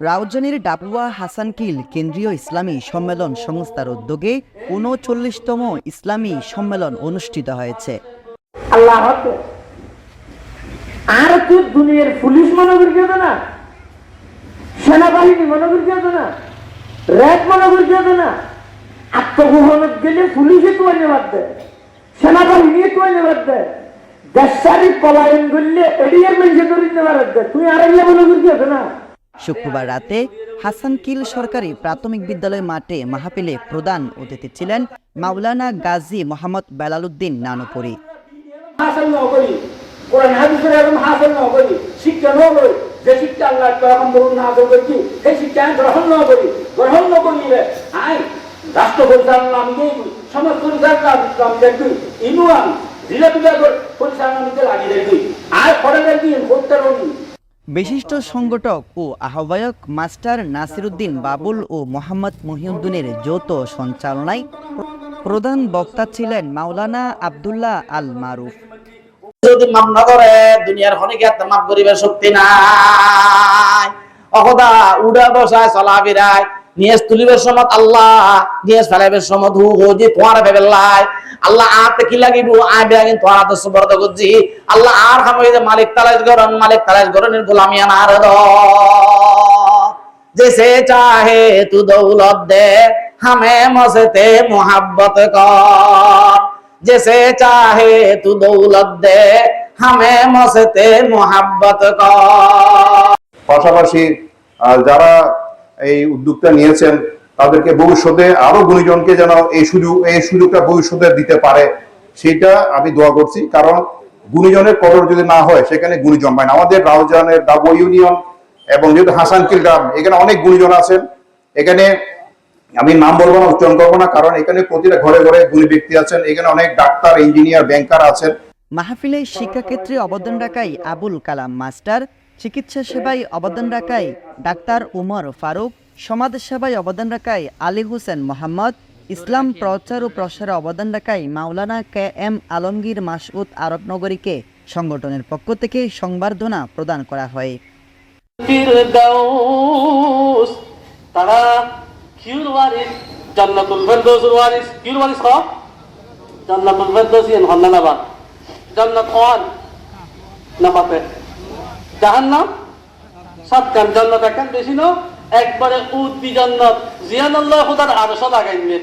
রাউজানির ডাবুয়া হাসানকিল কেন্দ্রীয় ইসলামী সম্মেলন সংস্থার উদ্যোগে উনচল্লিশতম ইসলামী সম্মেলন অনুষ্ঠিত হয়েছে। আর তুই দুনিয়ার পুলিশ করিয়ে না। সেনাবাহিনী মনে করিয়ে না। র্যাব করিয়ে না। গেলে পুলিশে তো বাদ দেয়। সেনাবাহিনী তো বাদ দেয়। দেশারি পলায়ন করলে এডিয়ার মেনশন শুক্রবার রাতে হাসানকিল সরকারি প্রাথমিক বিদ্যালয় মাঠে মাহফিলে প্রধান অতিথি ছিলেন মাওলানা গাজী মোহাম্মদ বেলালুদ্দিন নানুপুরি। যে শিক্ষা আল্লাহ না করছি সেই শিক্ষা গ্রহণ ন করি গ্রহণ ন করিলে আই রাষ্ট্র পরিচালনা আমি সমাজ পরিচালনা আমি দেখি ইনু আমি বিশিষ্ট সংগঠক ও আহ্বায়ক মাস্টার নাসিরুদ্দিন বাবুল ও মোহাম্মদ মহিউদ্দিনের যৌথ সঞ্চালনায় প্রধান বক্তা ছিলেন মাওলানা আবদুল্লাহ আল মারুফ যদি না করে, দুনিয়ার করিবার শক্তি অকদা উড়া বসায় নিয়েস তুলিবার সময় আল্লাহ, নিয়েস ফেলাইবার সময় ধু যে তোমার ফেবেলাই আল্লাহ আতে কি লাগিব? আয় বেগিন তোমার আতে সুবরত করছি আল্লাহ আর হামই যে মালিক তালাশ গরন মালিক তালাশ গরনের গোলামি আনার সে চাহে তু দৌলত দে, হামে মসেতে মোহাব্বত কর। সে চাহে তু দৌলত দে, হামে মসেতে মোহাব্বত কর। পাশাপাশি যারা এই উদ্যোগটা নিয়েছেন, তাদেরকে ভবিষ্যতে আরও গুণীজনকে যেন এই সুযোগ, এই সুযোগটা ভবিষ্যতে দিতে পারে, সেটা আমি দোয়া করছি। কারণ গুণীজনের কদর যদি না হয়, সেখানে গুণী জন্মায় না। আমাদের রাউজানের ডাবো ইউনিয়ন এবং যেহেতু হাসানকিল গ্রাম, এখানে অনেক গুণীজন আছেন। এখানে আমি নাম বলব না, উচ্চারণ করব না, কারণ এখানে প্রতিটা ঘরে ঘরে গুণী ব্যক্তি আছেন। এখানে অনেক ডাক্তার, ইঞ্জিনিয়ার, ব্যাংকার আছেন। মাহফিলে শিক্ষাক্ষেত্রে অবদান রাখায় আবুল কালাম মাস্টার। চিকিৎসা সেবায় অবদান রাখায় ডাক্তার উমর ফারুক, সমাজ সেবায় অবদান রাখায় আলী হোসেন মোহাম্মদ, ইসলাম প্রচার ও প্রসারে অবদান রাখায় মাওলানা কে এম আলমগীর মাসউদ আরবনগরীকে সংগঠনের পক্ষ থেকে সংবর্ধনা প্রদান করা হয়। জান্নাত জাহান্নাম? সাতখান জান্নাত, একখান বেশি না। একবারে উদ্দি জান্নাত। জিয়ানাল্লাহ খুদার আরশো লাগাইবে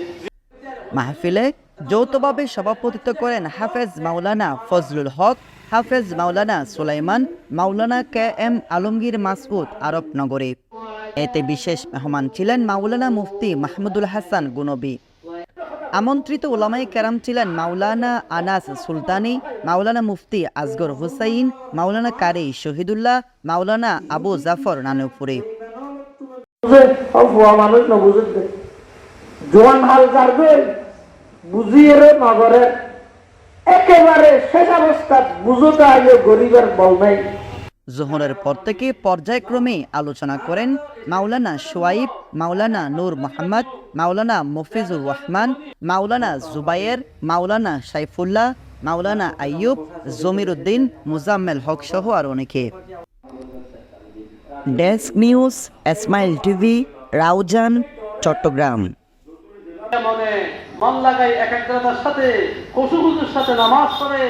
মাহফিলে যৌথভাবে সভাপতিত্ব করেন হাফেজ মাওলানা ফজলুল হক, হাফেজ মাওলানা সুলাইমান, মাওলানা কে এম আলমগীর মাসউদ আরব নগরী এতে বিশেষ মেহমান ছিলেন মাওলানা মুফতি মাহমুদুল হাসান গুনবী। আমন্ত্রিত ওলামাই কেরাম ছিলেন মাওলানা আনাস সুলতানি, মাওলানা মুফতি আসগর হুসাইন, মাওলানা কারি শহীদুল্লাহ, মাওলানা আবু জাফর নানুপুরি জোয়ান হাল কারবে বুঝিয়ে রে নগরে একেবারে শেষ অবস্থা বুঝোটা আইলে গরিবের বল নাই। জোহরের পর থেকে পর্যায়ক্রমে আলোচনা করেন মাওলানা সোয়াইব মাওলানা নূর মোহাম্মদ, মাওলানা মফিজুর রহমান, মাওলানা জুবাইর মাওলানা সাইফুল্লাহ, মাওলানা আইয়ুব জমির উদ্দিন মুজাম্মেল হক সহ আর অনেকে। Desk news, Esmail TV, Raozan, Chattogram. মনে লাগাই এক একজনের সাথে কসু সাথে নামাজ পড়ে।